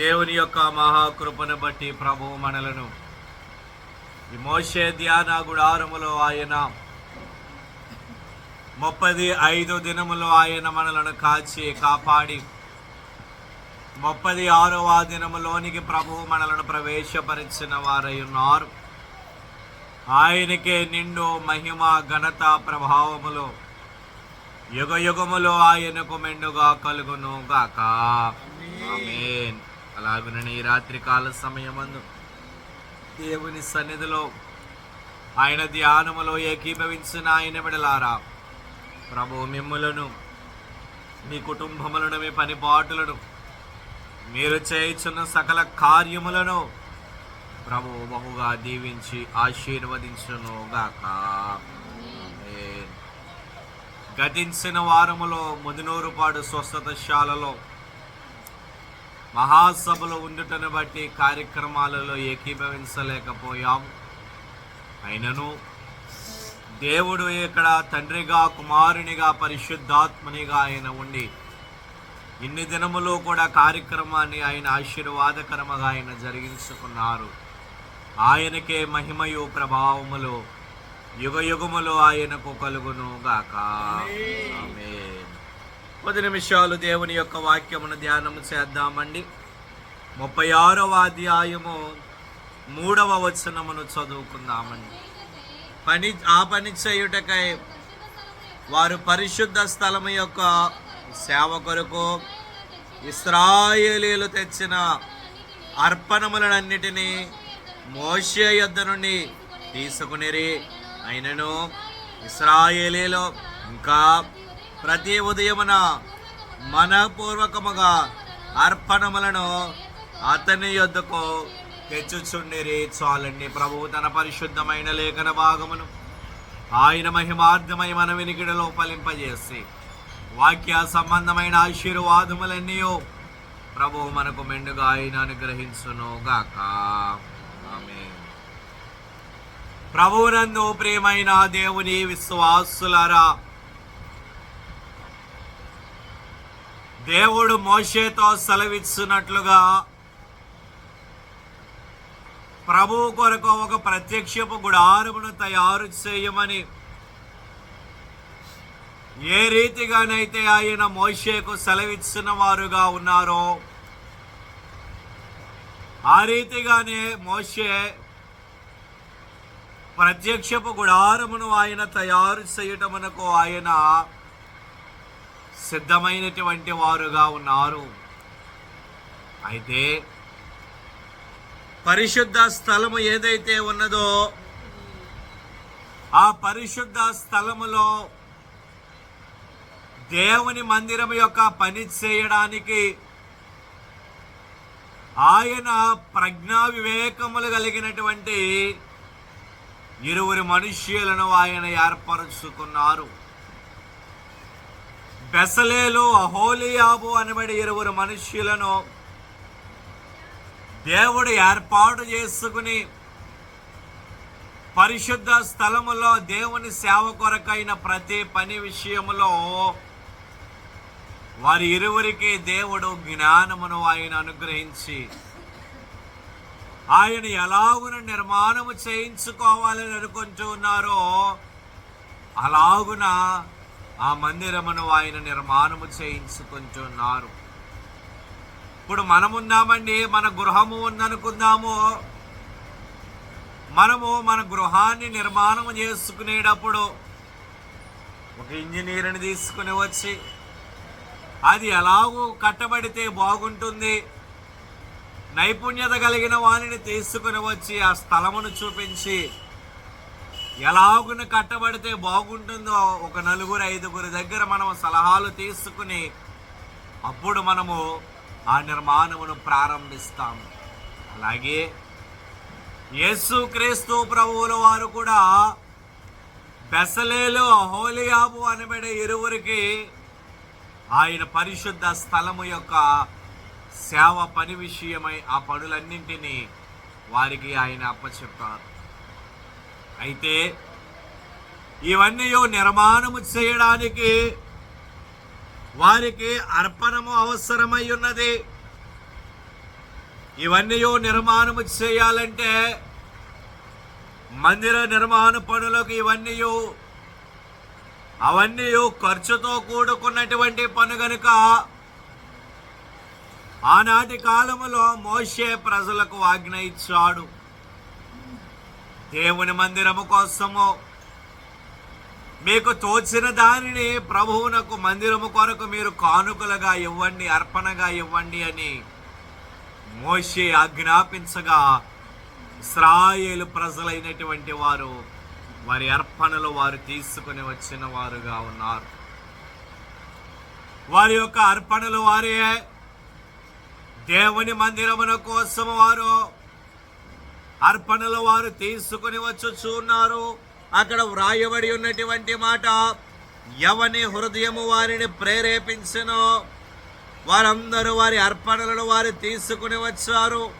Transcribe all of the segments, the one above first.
దేవుని యొక్క మహాకృపను బట్టి ప్రభువు మనలను మోషే ధ్యాన గుడారములో ఆయన ముప్పది ఐదు దినములో ఆయన మనలను కాచి కాపాడి ముప్పది ఆరవ దినములోనికి ప్రభువు మనలను ప్రవేశపరిచిన వారై ఉన్నారు. ఆయనకే నిండు మహిమ ఘనత ప్రభావములు యుగ యుగములో ఆయనకు మెండుగా కలుగును గాక ఆమెన్. అలాగునని ఈ రాత్రి కాల సమయమందు దేవుని సన్నిధిలో ఆయన ధ్యానములో ఏకీభవించిన ఆయన విడలారా. ప్రభు మిమ్ములను మీ కుటుంబములను మీ పనిపాటులను మీరు చేయుచున్న సకల కార్యములను ప్రభు బహుగా దీవించి ఆశీర్వదించును గాక గతించిన వారములో ముదినూరుపాడు స్వస్థతశాలలో మహాసభలో ఉండుటను బట్టి కార్యక్రమాలలో ఏకీభవించలేకపోయాం. అయినను దేవుడు ఇక్కడ తండ్రిగా కుమారునిగా పరిశుద్ధాత్మనిగా ఆయన ఉండి ఇన్ని దినములు కూడా కార్యక్రమాన్ని ఆయన ఆశీర్వాదకరముగా ఆయన జరిగించుకున్నారు. ఆయనకే మహిమయు ప్రభావములు యుగ యుగములు ఆయనకు కలుగును గాక ఆమేన్. కొద్ది నిమిషాలు దేవుని యొక్క వాక్యమును ధ్యానము చేద్దామండి. ముప్పై ఆరవ అధ్యాయము మూడవ వచనమును చదువుకుందామండి. పని ఆ పని చేయుటకై వారు పరిశుద్ధ స్థలము యొక్క సేవ కొరకు ఇస్రాయేలీలు తెచ్చిన అర్పణములన్నిటినీ మోషే యొద్ద నుండి తీసుకునిరి. అయినను ఇస్రాయేలీలో ఇంకా ప్రతి ఉదయమున మనపూర్వకముగా అర్పణములను అతని యొద్దకు తెచ్చుచుండిరి. చాలండి. ప్రభువు తన పరిశుద్ధమైన లేఖన భాగమును ఆయన మహిమార్థమై మన వినికిడలో ఫలింపజేసి వాక్య సంబంధమైన ఆశీర్వాదములన్నీ ప్రభువు మనకు మెండుగా ఆయన అనుగ్రహించును గాక. ఆమేన్. ప్రభువునందు ప్రియమైన దేవుని విశ్వాసులారా దేవుడు మోషేతో సెలవిస్తున్నట్లుగా ప్రభువు కొరకు ఒక ప్రత్యక్షపు గుడారమును తయారు చేయమని ఏ రీతిగానైతే ఆయన మోషేకు సెలవిచ్చిన వారుగా ఉన్నారో ఆ రీతిగానే మోషే ప్రత్యక్షపు గుడారమును ఆయన తయారు చేయటమునకు ఆయన సిద్ధమైనటువంటి వారుగా ఉన్నారు. అయితే పరిశుద్ధ స్థలము ఏదైతే ఉన్నదో ఆ పరిశుద్ధ స్థలములో దేవుని మందిరం యొక్క పని చేయడానికి ఆయన ప్రజ్ఞా వివేకములు కలిగినటువంటి ఇరువురు మనుష్యులను ఆయన ఏర్పరుచుకున్నారు. పెసలేలు అహోలియాబు అనబడి ఇరువురు మనుష్యులను దేవుడు ఏర్పాటు చేసుకుని పరిశుద్ధ స్థలములో దేవుని సేవ కొరకైన ప్రతి పని విషయములో వారి ఇరువురికి దేవుడు జ్ఞానమును ఆయన అనుగ్రహించి ఆయన ఎలాగున నిర్మాణము చేయించుకోవాలని అనుకుంటూ ఉన్నారో అలాగున ఆ మందిరమును ఆయన నిర్మాణము చేయించుకుంటున్నారు. ఇప్పుడు మనమున్నామండి మన గృహము ఉందనుకుందాము. మనము మన గృహాన్ని నిర్మాణం చేసుకునేటప్పుడు ఒక ఇంజనీర్ని తీసుకుని వచ్చి అది ఎలాగూ కట్టబడితే బాగుంటుంది నైపుణ్యత కలిగిన వారిని తీసుకుని వచ్చి ఆ స్థలమును చూపించి ఎలాగున కట్టబడితే బాగుంటుందో ఒక నలుగురు ఐదుగురు దగ్గర మనం సలహాలు తీసుకుని అప్పుడు మనము ఆ నిర్మాణమును ప్రారంభిస్తాము అలాగే యేసు క్రీస్తు ప్రభువుల వారు కూడా బెసలేలు అహోలియాబు అనబడే ఇరువురికి ఆయన పరిశుద్ధ స్థలము యొక్క సేవ పని విషయమై ఆ పనులన్నింటినీ వారికి ఆయన అప్పచెప్పారు. అయితే ఇవన్నీ నిర్మాణము చేయడానికి వారికి అర్పణము అవసరమై ఉన్నది. ఇవన్నీ నిర్మాణము చేయాలంటే మందిర నిర్మాణ పనులకు ఇవన్నీ అవన్నీ ఖర్చుతో కూడుకున్నటువంటి పను గనుక ఆనాటి కాలములో మోషే ప్రజలకు ఆజ్ఞ ఇచ్చాడు. దేవుని మందిరము కోసము. మీకు తోచిన దానిని ప్రభువునకు మందిరము కొరకు మీరు కానుకలుగా ఇవ్వండి అర్పణగా ఇవ్వండి అని మోషే ఆజ్ఞాపించగా ఇస్రాయేలు ప్రజలైనటువంటి వారు వారి అర్పణలు వారు తీసుకుని వచ్చిన వారుగా ఉన్నారు. వారి యొక్క అర్పణలు వారే. దేవుని మందిరమున కోసం వారు అర్పణలు వారు తీసుకుని వచ్చుచున్నారు. అక్కడ వ్రాయబడి ఉన్నటువంటి మాట ఎవని హృదయము వారిని ప్రేరేపించను. వారందరూ వారి అర్పణలను వారు తీసుకుని వచ్చారు.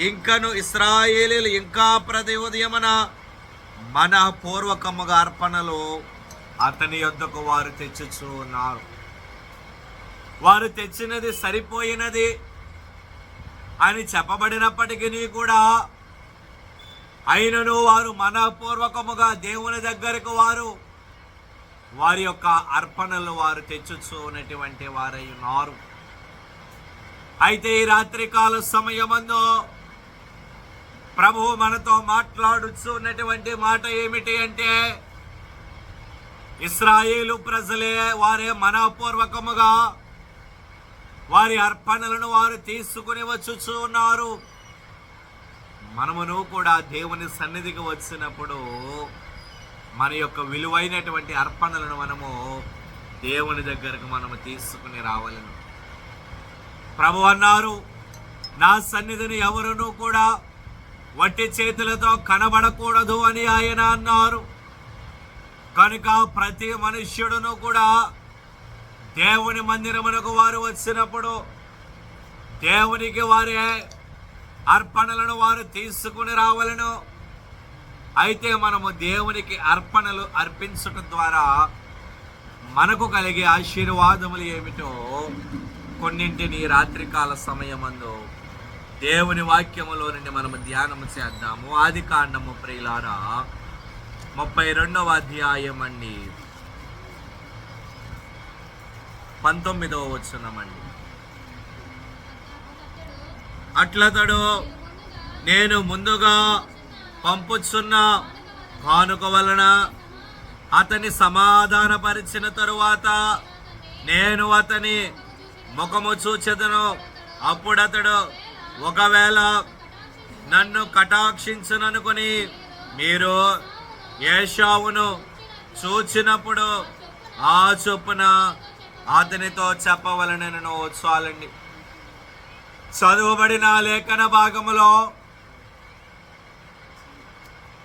ఇంకను ఇస్రాయేలీలు ఇంకా ప్రతి ఉదయమున మన పూర్వకముగా అర్పణలు అతని యొద్దకు వారు తెచ్చుచూ ఉన్నారు వారు తెచ్చినది సరిపోయినది. అని చెప్పబడినప్పటికీ కూడా అయినను వారు మనపూర్వకముగా దేవుని దగ్గరకు వారు వారి యొక్క అర్పణలు వారు తెచ్చుచూ వారై ఉన్నారు. అయితే ఈ రాత్రికాల సమయమందు ప్రభువు మనతో మాట్లాడుచున్నటువంటి మాట ఏమిటి అంటే ఇస్రాయేలు ప్రజలే వారే మనపూర్వకముగా వారి అర్పణలను వారు తీసుకుని వచ్చుచు ఉన్నారు మనమును కూడా దేవుని సన్నిధికి వచ్చినప్పుడు మన యొక్క విలువైనటువంటి అర్పణలను మనము దేవుని దగ్గరకు మనము తీసుకుని రావాలను. ప్రభు అన్నారు నా సన్నిధిని ఎవరునూ కూడా వట్టి చేతులతో కనబడకూడదు అని ఆయన అన్నారు. కనుక ప్రతి మనుష్యుడును కూడా దేవుని మందిరమునకు వారు వచ్చినప్పుడు దేవునికి వారి అర్పణలను వారు తీసుకుని రావాలను. అయితే మనము దేవునికి అర్పణలు అర్పించటం ద్వారా మనకు కలిగే ఆశీర్వాదములు ఏమిటో కొన్నింటిని రాత్రికాల సమయమందు దేవుని వాక్యములో నుండి మనము ధ్యానము చేద్దాము. ఆది కాండము ప్రియులారా ముప్పై రెండవ అధ్యాయం అండి పంతొమ్మిదవ వచ్చున్నామండి అట్లతడు నేను ముందుగా పంపుచున్న కానుక వలన అతని సమాధానపరిచిన తరువాత నేను అతని ముఖము చూచెదను. అప్పుడతడు ఒకవేళ నన్ను కటాక్షించుననుకుని మీరు ఏషావును చూచినప్పుడు ఆ చొప్పున అతనితో చెప్పవలనను చాలండి చదువుబడిన లేఖన భాగములో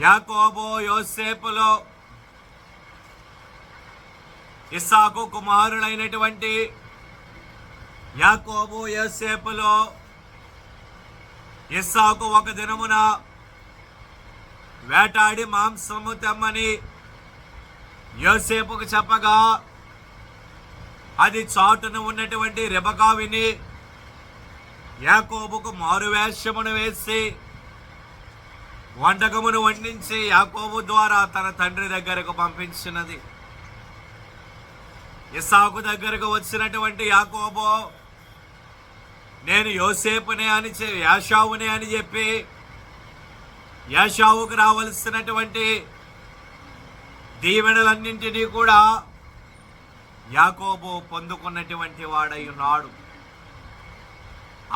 యాకోబో యోసేపులో ఇస్సాకు కుమారుడైనటువంటి యాకోబు యోసేపులో ఇస్సాకు ఒక దినమున వేటాడి మాంసము తెమ్మని యోసేపుకు చెప్పగా అది చాటున ఉన్నటువంటి రెబకా విని యాకోబుకు మారువేషమును వేసి వంటకమును వండించి యాకోబు ద్వారా తన తండ్రి దగ్గరకు పంపించినది. ఇసాకు దగ్గరకు వచ్చినటువంటి యాకోబు నేను యోసేపునే అని చె- యాషావునే అని చెప్పి యాషావుకు రావలసినటువంటి దీవెనలన్నింటినీ కూడా యాకోబు పొందుకున్నటువంటి వాడై ఉన్నాడు.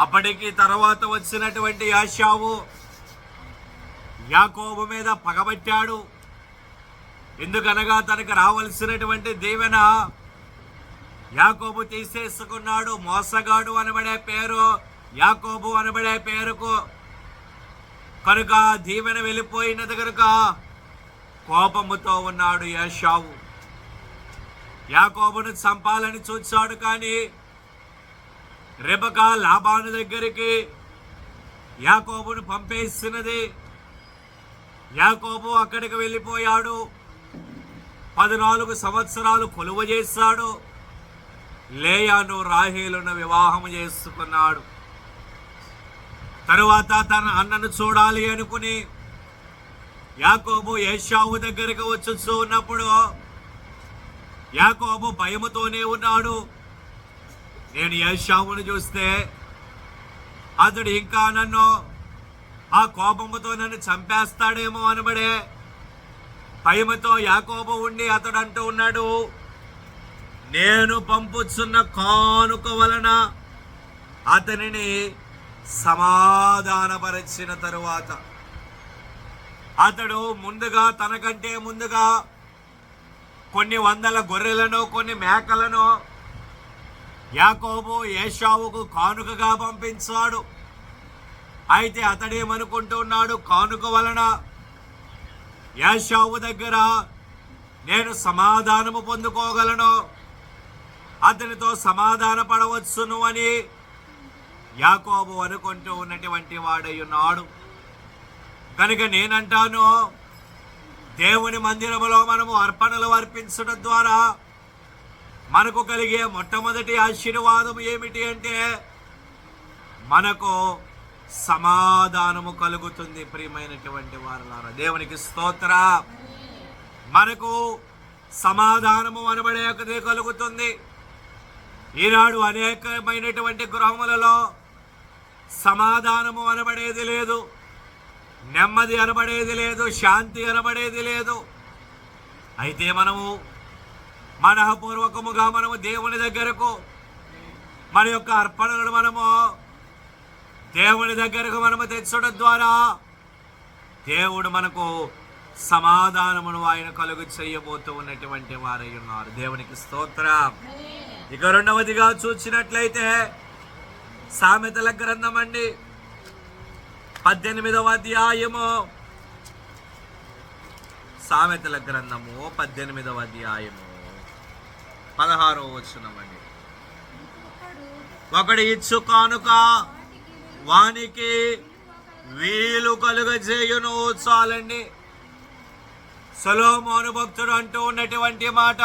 అప్పటికి తర్వాత వచ్చినటువంటి యాషావు యాకోబు మీద పగబట్టాడు. ఎందుకనగా తనకు రావలసినటువంటి దీవెన యాకోబు తీసేసుకున్నాడు. మోసగాడు అనబడే పేరు యాకోబు అనబడే పేరుకు. కనుక దీవెన వెళ్ళిపోయినది కనుక కోపముతో ఉన్నాడు యాషావు యాకోబును చంపాలని చూచాడు కానీ రెబకా లాభాను దగ్గరికి యాకోబును పంపేసినది. యాకోబు అక్కడికి వెళ్ళిపోయాడు. పద్నాలుగు సంవత్సరాలు కొలువ చేశాడు. లేయాను రాహేలును వివాహం చేసుకున్నాడు. తరువాత తన అన్నను చూడాలి అనుకుని యాకోబు ఏషావు దగ్గరికి వచ్చి ఉన్నప్పుడు యాకోబు భయముతోనే ఉన్నాడు. నేను యశాముని చూస్తే అతడు ఇంకా నన్ను ఆ కోపముతో నన్ను చంపేస్తాడేమో అనబడే భయముతో యాకోబు ఉండి అతడు అంటూ ఉన్నాడు నేను పంపుచున్న కానుక వలన అతనిని సమాధానపరిచిన తరువాత అతడు ముందుగా తనకంటే ముందుగా కొన్ని వందల గొర్రెలను కొన్ని మేకలను యాకోబు ఏషావుకు కానుకగా పంపించాడు. అయితే అతడేమనుకుంటున్నాడు కానుక వలన యాషావు దగ్గర నేను సమాధానము పొందుకోగలను. అతనితో సమాధాన పడవచ్చును అని యాకోబు అనుకుంటూ ఉన్నటువంటి వాడై ఉన్నాడు. కనుక నేనంటాను దేవుని మందిరములో మనము అర్పణలు అర్పించడం ద్వారా మనకు కలిగే మొట్టమొదటి ఆశీర్వాదం ఏమిటి అంటే మనకు సమాధానము కలుగుతుంది ప్రియమైనటువంటి వారులారా. దేవునికి స్తోత్ర. మనకు సమాధానము అనబడేది కలుగుతుంది. ఈనాడు అనేకమైనటువంటి గృహములలో సమాధానము అనబడేది లేదు. నెమ్మది అనబడేది లేదు శాంతి అనబడేది లేదు. అయితే మనము మనఃపూర్వకముగా మనము దేవుని దగ్గరకు మన యొక్క అర్పణలను మనము దేవుని దగ్గరకు మనము తెచ్చడం ద్వారా దేవుడు మనకు సమాధానమును ఆయన కలుగు చేయబోతూ ఉన్నటువంటి వారై ఉన్నారు. దేవునికి స్తోత్రం. ఇక రెండవదిగా చూసినట్లయితే సామెతల గ్రంథం అండి పద్దెనిమిదవ అధ్యాయము. సామెతల గ్రంథము పద్దెనిమిదవ అధ్యాయము. పదహారవ అండి. ఒకడు ఇచ్చు కానుక వానికి వీలు కలుగజేయును చాలండి. సొలోమోను భక్తుడు అంటూ ఉన్నటువంటి మాట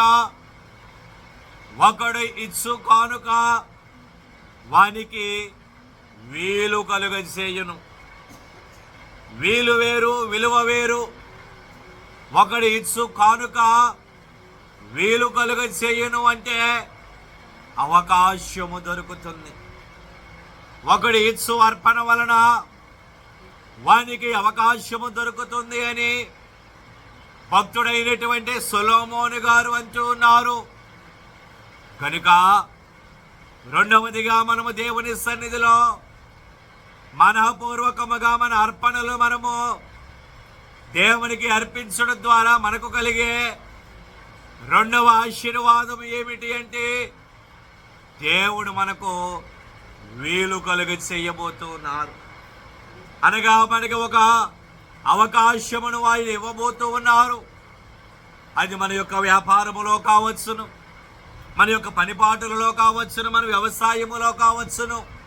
ఒకడు ఇచ్చు కానుక వానికి వీలు కలుగజేయును. వీలు వేరు విలువ వేరు. ఒకడు ఇచ్చు కానుక వీలు కలుగ చేయను అంటే అవకాశము దొరుకుతుంది. ఒకడు ఇచ్చు అర్పణ వలన వానికి అవకాశము దొరుకుతుంది అని భక్తుడైనటువంటి సొలోమోని గారు అంటూ ఉన్నారు. కనుక రెండవదిగా మనము దేవుని సన్నిధిలో మనఃపూర్వకముగా మన అర్పణలు మనము దేవునికి అర్పించడం ద్వారా మనకు కలిగే రెండవ ఆశీర్వాదం ఏమిటి అంటే దేవుడు మనకు వీలు కలుగ చేయబోతున్నారు. అనగా మనకి ఒక అవకాశమును ఆయన ఇవ్వబోతూ ఉన్నారు. అది మన యొక్క వ్యాపారములో కావచ్చును మన యొక్క పనిపాటులలో కావచ్చును మన వ్యవసాయములో కావచ్చును.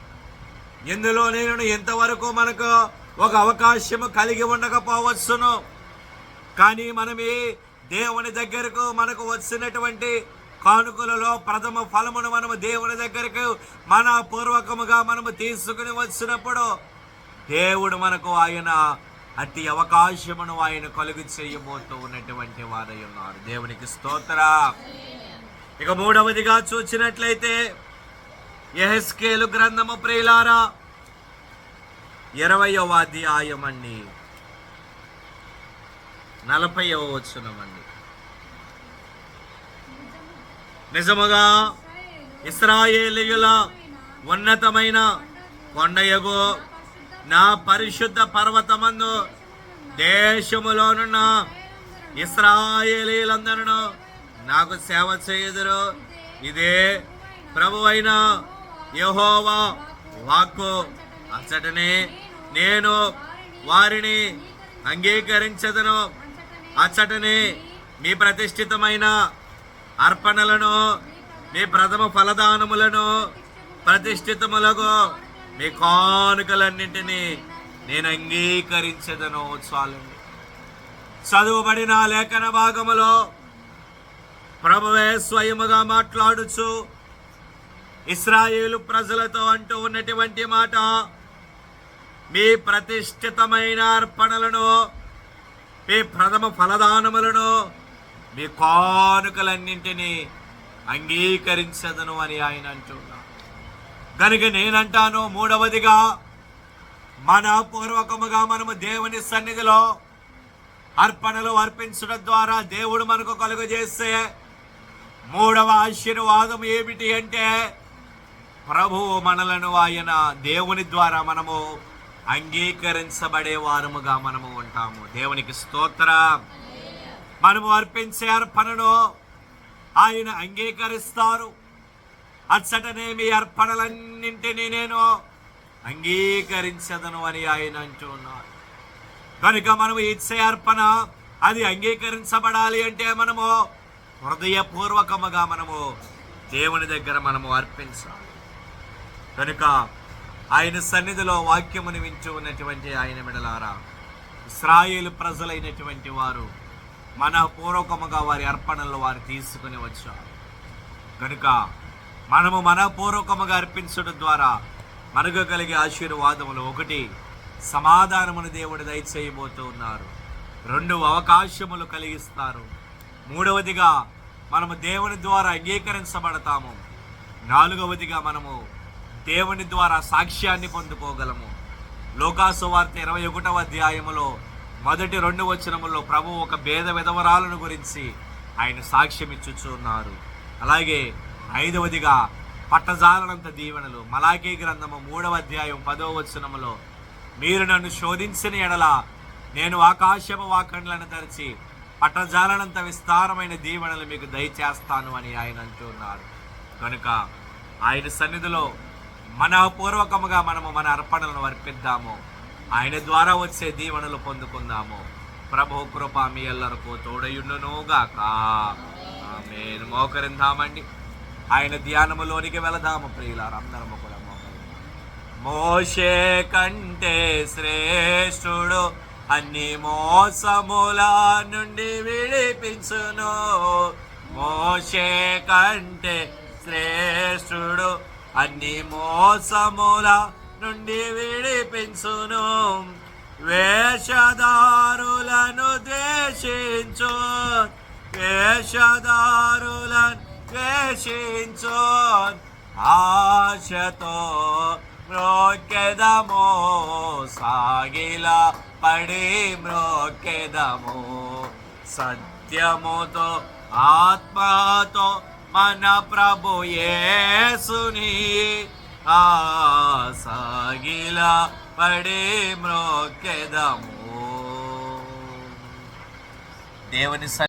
ఇందులో నేను ఎంతవరకు మనకు ఒక అవకాశము కలిగి ఉండకపోవచ్చును. కానీ మనమే దేవుని దగ్గరకు మనకు వచ్చినటువంటి కానుకలలో ప్రథమ ఫలమును మనము దేవుని దగ్గరకు మన పూర్వకముగా మనము తీసుకుని వచ్చినప్పుడు దేవుడు మనకు ఆయన అట్టి అవకాశమును ఆయన కలుగు చేయబోతూ ఉన్నటువంటి వారై ఉన్నారు. దేవునికి స్తోత్ర. ఇక మూడవదిగా చూసినట్లయితే ఎహెస్కేలు గ్రంథము ప్రియులారా ఇరవయవ అధ్యాయం అండి నలభైవ వచ్చునమండి నిజముగా ఇస్రాయేలీయుల ఉన్నతమైన కొండయగు నా పరిశుద్ధ పర్వతమందు దేశములోనున్న ఇస్రాయేలీలందరూ నాకు సేవ చేయుదురు. ఇదే ప్రభువైన యహోవా వాక్కు అచ్చటనే నేను వారిని అంగీకరించదను. అచ్చటనే మీ ప్రతిష్ఠితమైన అర్పణలను మీ ప్రథమ ఫలదానములను ప్రతిష్ఠితములకు మీ కానుకలన్నింటినీ నేను అంగీకరించదను చాలండి. చదువుబడిన లేఖన భాగములో ప్రభువే స్వయముగా మాట్లాడుచు ఇస్రాయేలు ప్రజలతో అంటూ ఉన్నటువంటి మాట మీ ప్రతిష్ఠితమైన అర్పణలను మీ ప్రథమ ఫలదానములను మీ కానుకలన్నింటినీ అంగీకరించదను అని ఆయన అంటున్నాడు కనుక నేనంటాను మూడవదిగా మన పూర్వకముగా మనము దేవుని సన్నిధిలో అర్పణలు అర్పించడం ద్వారా దేవుడు మనకు కలుగజేస్తే మూడవ ఆశీర్వాదం ఏమిటి అంటే ప్రభువు మనలను ఆయన దేవుని ద్వారా మనము అంగీకరించబడే వారముగా మనము ఉంటాము. దేవునికి స్తోత్ర. మనము అర్పించే అర్పణను ఆయన అంగీకరిస్తారు. అచ్చటనేమి అర్పణలన్నింటినీ నేను అంగీకరించదను అని ఆయన అంటున్నారు కనుక మనము ఇచ్చే అర్పణ అది అంగీకరించబడాలి అంటే మనము హృదయపూర్వకముగా మనము దేవుని దగ్గర మనము అర్పించాలి. కనుక ఆయన సన్నిధిలో వాక్యమును వింటూ ఉన్నటువంటి ఆయన మెడలారా ఇస్రాయేలు ప్రజలైనటువంటి వారు మన పూర్వకముగా వారి అర్పణలు వారు తీసుకుని వచ్చారు. కనుక మనము మనపూర్వకముగా అర్పించడం ద్వారా మనకు కలిగే ఆశీర్వాదములు ఒకటి సమాధానమును దేవుడు దయచేయబోతూ ఉన్నారు. రెండు అవకాశములు కలిగిస్తారు. మూడవదిగా మనము దేవుని ద్వారా అంగీకరించబడతాము. నాలుగవదిగా మనము దేవుని ద్వారా సాక్ష్యాన్ని పొందుకోగలము. లోకాసు వార్త ఇరవై ఒకటవ అధ్యాయములో మొదటి రెండు వచనములో ప్రభు ఒక భేద విధవరాలను గురించి ఆయన సాక్ష్యం ఇచ్చుచున్నారు అలాగే ఐదవదిగా పట్టజాలనంత దీవెనలు. మలాఖీ గ్రంథము మూడవ అధ్యాయం పదవ వచనములో మీరు నన్ను శోధించిన ఎడల నేను ఆకాశము వాకండ్లను తెరిచి పట్టజాలనంత విస్తారమైన దీవెనలు మీకు దయచేస్తాను అని ఆయన అంటున్నారు. కనుక ఆయన సన్నిధిలో మన పూర్వకముగా మనము మన అర్పణలను అర్పిద్దాము. ఆయన ద్వారా వచ్చే దీవెనలు పొందుకుందాము. ప్రభు కృప మీ ఎల్లరకు తోడయుండునుగాక. మేము మోకరిందామండి. ఆయన ధ్యానములోనికి వెళదాము ప్రియులారు అందరము కూడా మోకరిందాం. మోషే కంటే శ్రేష్ఠుడు అన్ని మోసముల నుండి విడిపించును. మోషే కంటే శ్రేష్ఠుడు అన్ని మోసముల నుండి విడిపించును. వేషధారులను ద్వేషించు. వేషధారులను ద్వేషించు. ఆశతో మ్రోకెదమో సాగిల పడి మ్రోకెదము. సత్యముతో ఆత్మతో మన ప్రభు యేసుని సాగిల పడి మ్రోకెదము దేవుని స